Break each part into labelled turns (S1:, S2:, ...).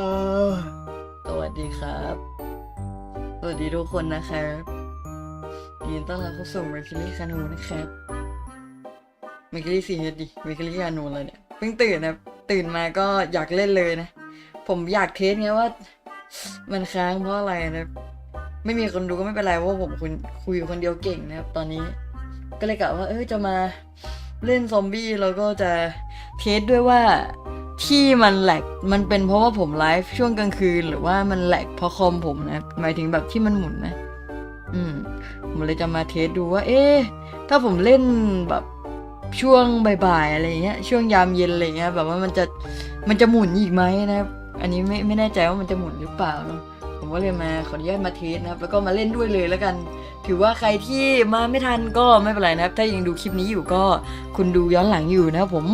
S1: เออสวัสดีครับ สวัสดีทุกคนนะครับยินดีต้อนรับเข้าสู่ Mercury Canoe นะครับ Mercury 4 HD Mercury Canoe เลยเนี่ยเพิ่งตื่นนะตื่นมาก็อยากเล่นเลยนะ ผมอยากเทสไงว่า มันค้างเพราะอะไรนะไม่มีคนดูก็ไม่เป็นไรว่าผมคุยคุยคนเดียวเก่งนะครับ ตอนนี้ ก็เลยกะว่า เออจะมาเล่นซอมบี้แล้วก็จะเทสด้วยว่า ที่มันแหลกมันเป็นเพราะว่าผมไลฟ์ช่วงกลางคืน หรือว่ามันแหลกเพราะคอมผมนะ หมายถึงแบบที่มันหมุนนะ อืม ผมเลยจะมาเทสดูว่า เอ๊ะถ้าผมเล่นแบบช่วงบ่ายๆอะไรเงี้ยช่วงยามเย็นอะไรเงี้ยแบบว่ามันจะมันจะหมุนอีกไหมนะครับ อันนี้ไม่ไม่แน่ใจว่ามันจะหมุนหรือเปล่าเนาะผมก็เลยมาขออนุญาตมาเทสนะครับแล้วก็มาเล่นด้วยเลยแล้วกัน ถือว่าใครที่มาไม่ทันก็ไม่เป็นไรนะครับ ถ้ายังดูคลิปนี้อยู่ก็คุณดูย้อนหลังอยู่นะครับผม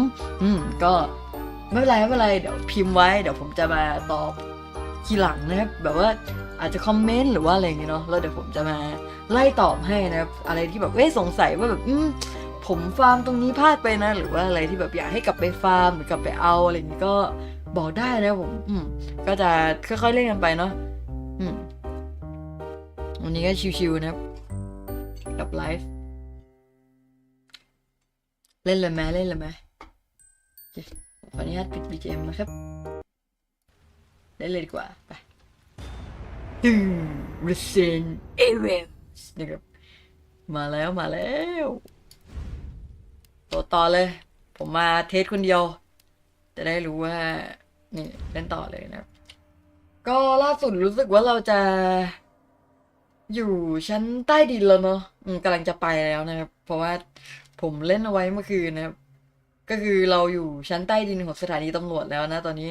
S1: อืมก็ ไม่เป็นไรไม่เป็นไรเดี๋ยวพิมพ์ไว้เดี๋ยวผมจะมาตอบทีหลังนะครับแบบว่าอาจจะคอมเมนต์หรือว่าอะไรอย่างเงี้ยเนาะแล้วเดี๋ยวผมจะมาไล่ตอบให้นะครับอะไรที่แบบเอ้ยสงสัยว่าแบบอืมผมฟาร์มตรงนี้พลาดไปนะ หรือว่าอะไรที่แบบอยากให้กลับไปฟาร์มหรือกลับไปเอาอะไรอย่างงี้ก็บอกได้นะผมอืมก็จะค่อยๆเล่นกันไปเนาะอืมวันนี้ก็ชิวๆนะครับกับไลฟ์เล่นเลยไหมเล่นเลยไหม ขออนุญาตปิด BGM นะครับเล่นเลยดีกว่า ไปตึง Resident Evil นะครับ มาแล้วมาแล้วตัวต่อเลย ผมมาเทสคนเดียว จะได้รู้ว่า นี่เล่นต่อเลยนะครับ ก็ล่าสุดรู้สึกว่าเราจะ อยู่ชั้นใต้ดินแล้วเนาะกำลังจะไปแล้วนะครับ เพราะว่าผมเล่นเอาไว้เมื่อคืนนะครับ ก็คือเราอยู่ชั้นใต้ดินของสถานีตำรวจแล้วนะตอนนี้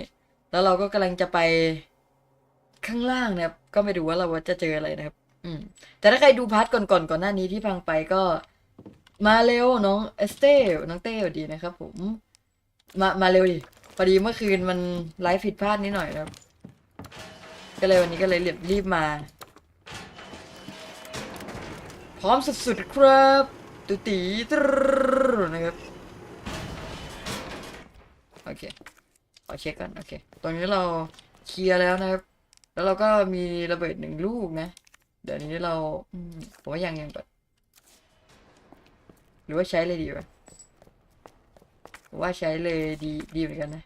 S1: แล้วเราก็กำลังจะไปข้างล่างนะครับ ก็ไม่ดูว่าเราจะเจออะไรนะครับ อืม แต่ถ้าใครดูพาร์ทก่อนๆก่อนหน้านี้ที่พังไปก็มาเร็วน้องเอสเต้น้องเต้สวัสดีนะครับ ผม มามาเร็วดิพอดีเมื่อคืนมันไลฟ์ผิดพลาดนิดหน่อยนะครับ ก็เลยวันนี้ก็เลยรีบรีบมา พร้อมสุดๆครับ ตุตีตรนะครับ โอเคขอเช็คก่อนโอเคตอนนี้เราเคลียร์แล้วนะครับ แล้วเราก็มีระเบิดหนึ่งลูกนะ เดี๋ยวนี้เราผมว่ายังยังก่อนหรือว่าใช้เลยดีวะว่าใช้เลยดีดีเหมือนกันนะ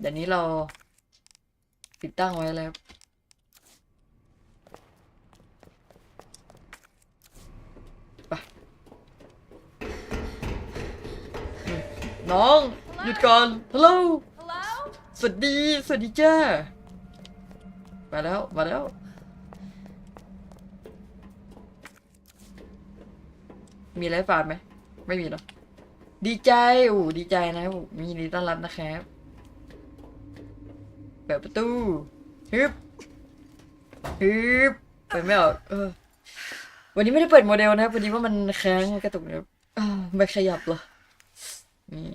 S1: เดี๋ยวนี้เราติดตั้งไว้แล้ว น้อง หยุดก่อนฮัลโหล
S2: Hello?
S1: สวัสดี สวัสดีจ้า มาแล้ว มาแล้ว มีอะไรฝากไหม ไม่มีเนาะดีใจโอ้ดีใจนะครับผมมียินดีต้อนรับนะครับเปิดประตูฮึบฮึบเปิดไม่ออกเออวันนี้ไม่ได้เปิดโมเดลนะครับพอดีว่ามันค้างกระตุกนะครับอ้าวไม่ขยับเหรอ นี่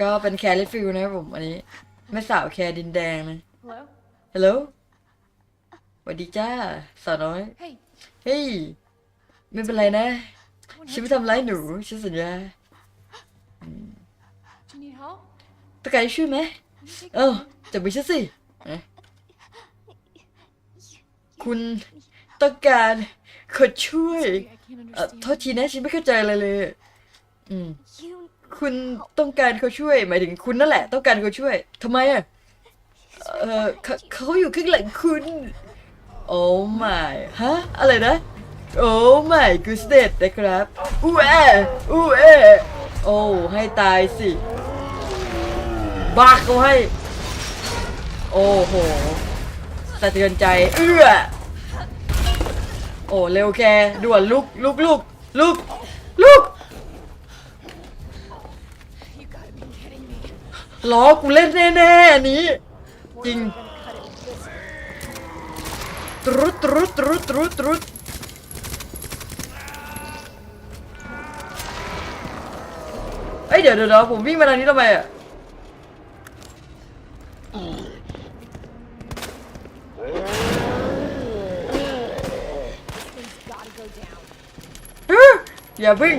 S1: ก็เป็นแคริฟิลนะครับผมอันนี้แม่สาวแคร์ดินแดงนะ
S2: Hello?
S1: ฮัลโหลสวัสดีจ้าสาวน้อย
S2: Hey,
S1: เฮ้ย ไม่เป็นไรนะ
S2: don't
S1: ฉัน
S2: hurt
S1: ไม่ทำร้ายหนู ฉันสัญญา
S2: Do you need help?
S1: ต้องการให้ช่วยไหม
S2: Take
S1: เออจับมือฉันสิเอ๊ะคุณต้องการคนช่วย
S2: Sorry, I can't
S1: เอ่อ
S2: understand.
S1: โทษทีนะฉันไม่เข้าใจอะไรเลย อืม
S3: You
S1: คุณต้องการเขาช่วยหมายถึงคุณนั่นแหละ ต้องการเขาช่วยทำไมอะเออเขาเขาอยู่ข้างหลังคุณ โอ้ my ฮะอะไรนะ โอ้ my goodness นะครับอู้แออู้แอโอ้ให้ตายสิบ้าเขาให้ โอ้โหสะเทือนใจเอื้อโอ้เร็วแกด่วนลุกลุกลุกลุกลุก ล้อกูเล่นแน่ๆอันนี้ จริงตรุดตรุดตรุดตรุดตรุดเอ้ยเดี๋ยวเดี๋ยวเดี๋ยวผมวิ่งมาทางนี้ทำไมอะ
S2: Things gotta go down.
S1: ฮึอย่าพึ่ง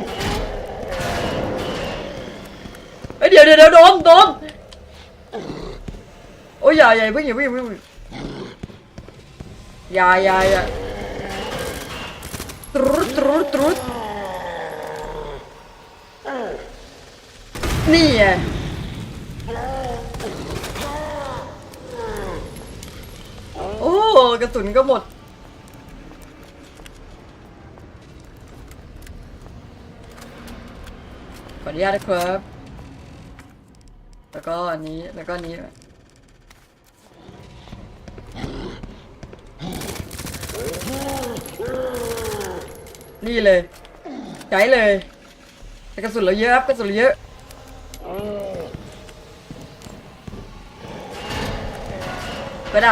S1: เอ้ยเดี๋ยวเดี๋ยวเดี๋ยวโดมโดม อยอย่าอย่าเพิ่งอย่าเพิ่งอย่าเพิ่งอย่าอย่าอย่าตรุดตรุดตรุดนี่ไงโอ้กระสุนก็หมดขออนุญาตนะครับ แล้วก็อันนี้ แล้วก็อันนี้ นี่เลยใช้เลยแต่กระสุนเราเยอะครับกระสุนเราเยอะไปไหน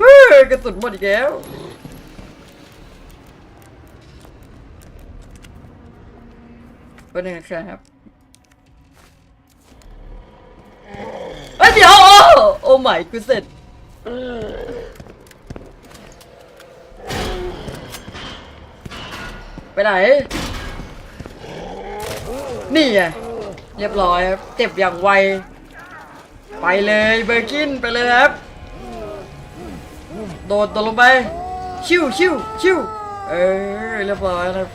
S1: ฮ้ยกระสุนหมดอีกแล้วเป็นยังไงครับ เอ้ยเดี๋ยวโอ้ โอ้ไม่กูเสร็จไปไหน นี่ไงเรียบร้อยครับเจ็บอย่างไว ไปเลยเบอร์กินไปเลยครับ โดดตกลงไป ชิวชิวชิวเออเรียบร้อยครับ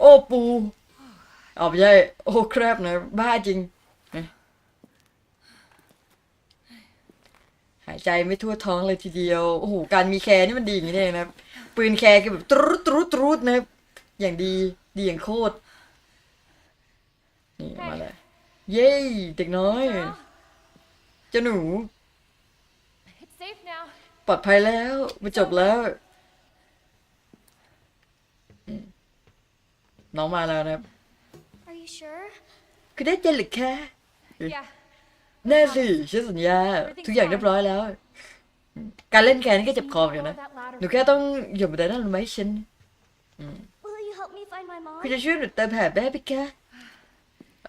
S1: โอ้ปู เอาไม่ใช่โอ้ครับนะบ้าจริง หายใจไม่ทั่วท้องเลยทีเดียว โอ้โห การมีแคร์นี่มันดีอย่างนี้เองนะปืนแคร์คือแบบตรุดตรุดตรุดนะอย่างดี ดีอย่างโคตร นี่มาเลย เย้เด็กน้อยเจ้าหนู ปลอดภัยแล้วมาจบแล้วน้องมาแล้วนะครับ คือได้เจนหรือแค่
S2: Yeah.
S1: แน่สิฉันสัญญา ทุกอย่างเรียบร้อยแล้ว การเล่นแกนี่ก็เจ็บคอเหมือนกันนะ
S2: Follow that ladder.
S1: หนูแค่ต้องหยุดบันไดนั่นรู้ไหมฉัน
S3: Will you help me find my mom?
S1: คุณจะช่วยหนูเติมแผลแม่ไปแค่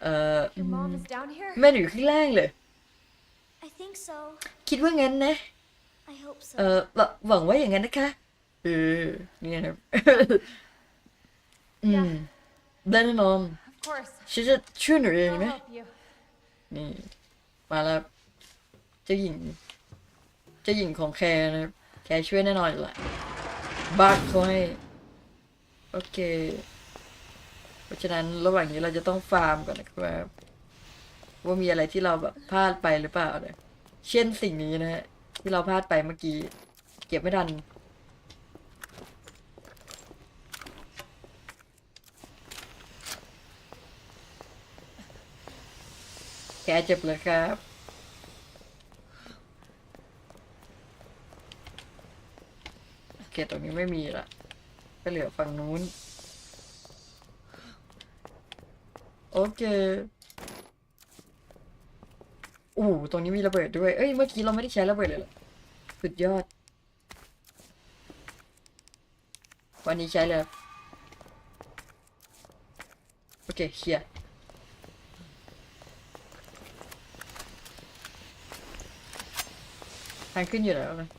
S1: เอ่อ
S2: Your mom is down here.
S1: แม่หนูอยู่ข้างล่างเลย
S3: I think so.
S1: คิดว่างั้นนะ
S3: I hope so.
S1: เอ่อหวังหวังว่าอย่างนั้นนะคะ เออเนี่ยนะอืมได้แน่นอน
S2: Of course.
S1: ฉันจะช่วยหนูเอง
S2: I'll
S1: นะ
S2: help you.
S1: นี่ มาแล้วเจ้าหญิงเจ้าหญิงของแคร์นะครับแคร์ช่วยแน่นอนอยู่แหละบักเขาให้โอเค เพราะฉะนั้นระหว่างนี้เราจะต้องฟาร์มก่อนนะครับว่ามีอะไรที่เราแบบพลาดไปหรือเปล่าเนี่ยเช่นสิ่งนี้นะฮะที่เราพลาดไปเมื่อกี้ เก็บไม่ทัน เจ็บเลยครับ โอเค ตรงนี้ไม่มีละก็เหลือฝั่งนู้น โอเคอู้ตรงนี้มีระเบิดด้วย เอ้ย เมื่อกี้เราไม่ได้ใช้ระเบิดเลยเหรอสุดยอด วันนี้ใช้เลยครับโอเคเคลียร์างขึ้นอยู่แล้วนะ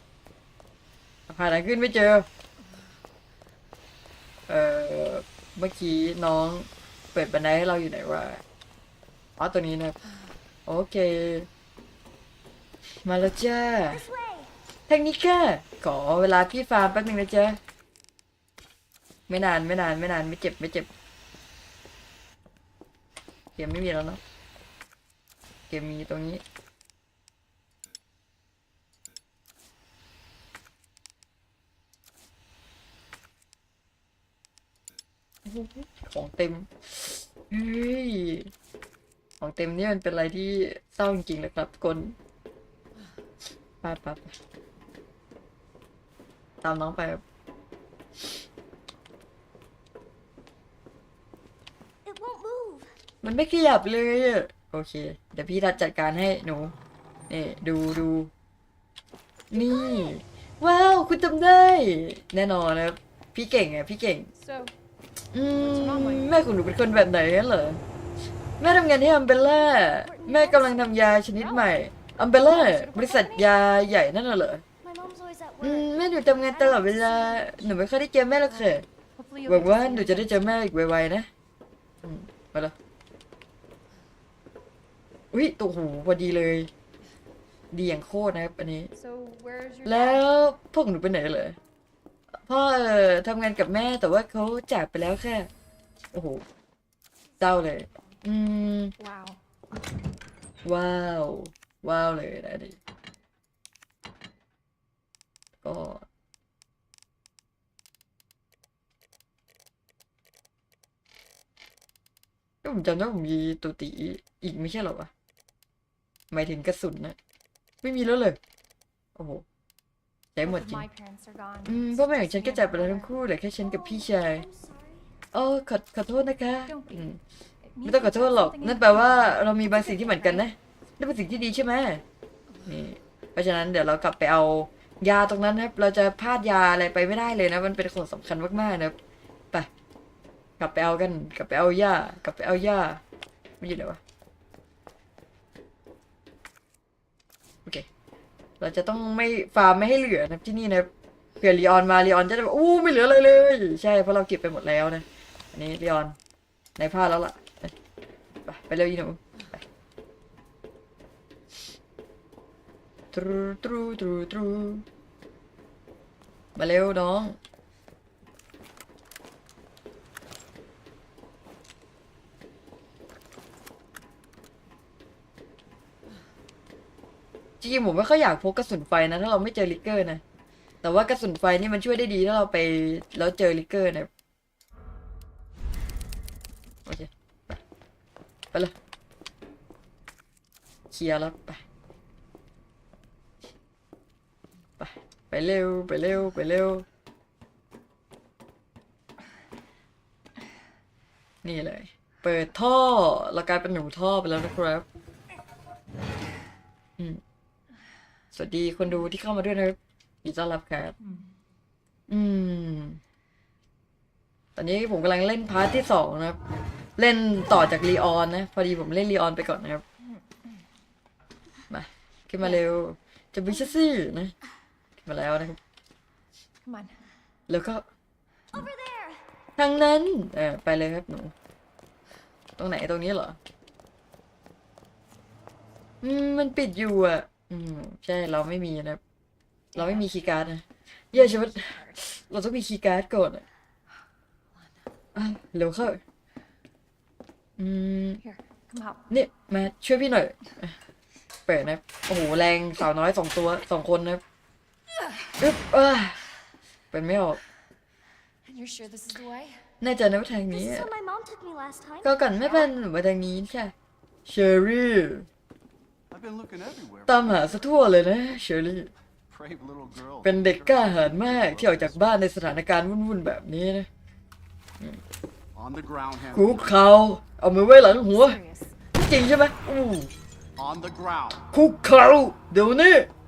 S1: หาทางขึ้นไม่เจอ เอ่อเมื่อกี้น้องเปิดบันไดให้เราอยู่ไหนวะอ๋อตัวนี้นะ โอเค มาแล้วจ้า
S3: This way.
S1: ทางนี้ค่ะขอเวลาพี่ฟาร์มแป๊บนึงนะจ๊ะไม่นานไม่นานไม่นานไม่เจ็บไม่เจ็บเกมไม่มีแล้วเนาะเกมมีตรงนี้ ของเต็มเฮ้ยของเต็มนี่มันเป็นอะไรที่เศร้าจริงๆเลยครับทุกคนไปไปไปตามน้องไปครับ
S3: It won't move.
S1: มันไม่ขยับเลยอะโอเค เดี๋ยวพี่ทัดจัดการให้หนูนี่ดูดูนี่ ว้าว คุณจำได้ แน่นอนนะครับพี่เก่งไงพี่เก่ง
S2: So,
S1: อืมแม่ของหนูเป็นคนแบบไหนกันเหรอ แม่ทำงานที่อัมเบล่า แม่กำลังทำยาชนิดใหม่ อัมเบล่า บริษัทยาใหญ่นั่นน่ะเหรอ
S3: My mom's always at
S1: อืมแม่หนูทำงานตลอดเวลา หนูไม่ค่อยได้เจอแม่หรอกค่ะ
S2: Hopefully
S1: หวั
S2: you'll
S1: ง
S2: get
S1: ว่า
S2: to see
S1: หนู
S2: her
S1: จะได้
S2: again
S1: เจอแม่อีกไวๆนะอืมมาแล้วอุ้ยตัวหูพอดีเลย ดีอย่างโคตรนะครับอันนี้
S2: So where's your
S1: แล้
S2: dad?
S1: วพวกหนูไปไหนเลย พ่อเออทำงานกับแม่แต่ว่าเขาจากไปแล้วค่ะ โอ้โหเศร้าเลย อืม
S2: Wow.
S1: ว้าว ว้าวเลยนะดิก็ก็ผมจำได้ว่าผมมีตุติอีกไม่ใช่เหรอวะหมายถึงกระสุนนะ ไม่มีแล้วเลย โอ้โห ใช้หม
S2: Both
S1: ด
S2: of
S1: จริง
S2: my parents are gone.
S1: อืมพ่อแม่ของฉันก็จากไปแล้วทั้งคู่เหลือแค่ฉันกับพี่ชาย
S3: I'm sorry.
S1: โอ้ขอขอโทษนะคะ
S2: Don't be.
S1: อืม
S2: It
S1: ไม่
S2: means
S1: ต้องขอ
S2: we've
S1: โทษ
S2: got
S1: หรอก
S2: something
S1: นั่น
S2: in
S1: แปลว่า
S2: common.
S1: เรามีบางสิ่งที่เหมือนกันนะนั่นเป็นสิ่งที่ดีใช่ไหมนี่เพราะฉะนั้นเดี๋ยวเรากลับไปเอายาตรงนั้นนะครับเราจะพลาดยาอะไรไปไม่ได้เลยนะ มันเป็นของสำคัญมากๆนะครับไปกลับไปเอากัน กลับไปเอายากลับไปเอายาไม่อยู่ไหนวะโอเค เราจะต้องไม่ฟาร์มไม่ให้เหลือนะที่นี่นะเผื่อลีออนมาลีออนจะแบบอู้ไม่เหลืออะไรเลย ใช่เพราะเราเก็บไปหมดแล้วนะอันนี้ลีออนในผ้าแล้วล่ะไปไปเร็วอีหนูไปตรูตรูตรูตรูมาเร็วน้อง ริงๆผมไม่ค่อยอยากพกกระสุนไฟนะถ้าเราไม่เจอลิกเกอร์นะ แต่ว่ากระสุนไฟนี่มันช่วยได้ดีถ้าเราไปแล้วเจอลิกเกอร์นะโอเคไปเลยเคลียร์แล้วไปไปไปเร็วไปเร็วไปเร็วนี่เลย เปิดท่อเรากลายเป็นหนูท่อไปแล้วนะครับ อืม สวัสดีคนดูที่เข้ามาด้วยนะครับยินดีต้อนรับครับ อืม ตอนนี้ผมกำลังเล่นพาร์ทที่สองนะครับ เล่นต่อจากรีออนนะ พอดีผมเล่นรีออนไปก่อนนะครับ มา ขึ้นมาเร็ว จะบิชซี่นะขึ้นมาแล้วนะครับ
S2: Come on.
S1: แล้วก็
S3: Over there.
S1: ทางนั้น เออไปเลยครับหนู ตรงไหนตรงนี้เหรอ อืม มันปิดอยู่อะ อืม ใช่เราไม่มีนะครับเราไม่มีคีย์การ์ดนะเย่ใช่ไหมเราต้องมีคีย์การ์ดก่อนอะอะเร็วเข้าอืม
S2: Here, come out.
S1: เนี่ยมาช่วยพี่หน่อยอะเปิดนะโอ้โหแรงสาวน้อยสองตัวสองคนนะครับอึ๊บอะเป็นไม่ออก
S2: And you're sure this is the way?
S1: แน่ใจนะว่าทาง
S3: This
S1: นี้
S3: is
S1: อะ
S3: where my mom took me last time.
S1: ก็ก่อนไม่เป็นหรือว่าทางนี้ใช่เชอรี่ ตามหาซะทั่วเลยนะเชอรี่
S4: Brave little girl.
S1: เป็นเด็กกล้าหาญมากที่ออกจากบ้านในสถานการณ์วุ่นๆแบบนี้นะ
S4: On the ground,
S1: คุก
S4: Hannah.
S1: เขาเอามือไว้หลังหัว
S2: Serious.
S1: จริงใช่ไหมอู้
S4: On the ground.
S1: คุกเขาเดี๋ยวนี้
S4: On